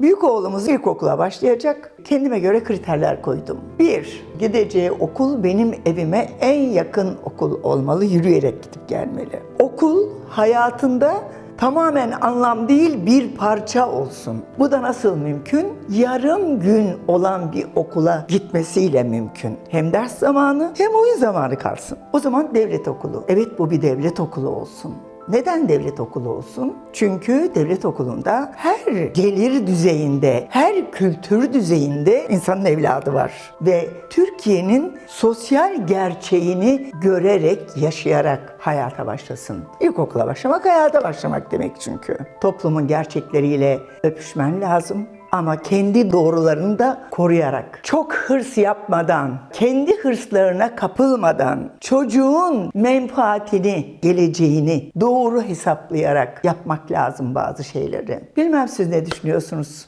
Büyük oğlumuz ilkokula başlayacak. Kendime göre kriterler koydum. Bir, gideceği okul benim evime en yakın okul olmalı. Yürüyerek gidip gelmeli. Okul hayatında tamamen anlam değil bir parça olsun. Bu da nasıl mümkün? Yarım gün olan bir okula gitmesiyle mümkün. Hem ders zamanı hem oyun zamanı kalsın. O zaman devlet okulu. Evet bu bir devlet okulu olsun. Neden devlet okulu olsun? Çünkü devlet okulunda her gelir düzeyinde, her kültür düzeyinde insanın evladı var. Ve Türkiye'nin sosyal gerçeğini görerek, yaşayarak hayata başlasın. İlkokula başlamak hayata başlamak demek çünkü. Toplumun gerçekleriyle öpüşmen lazım ama kendi doğrularını da koruyarak, çok hırs yapmadan, kendi hırslarına kapılmadan, çocuğun menfaatini, geleceğini doğru hesaplayarak yapmak lazım bazı şeyleri. Bilmem siz ne düşünüyorsunuz?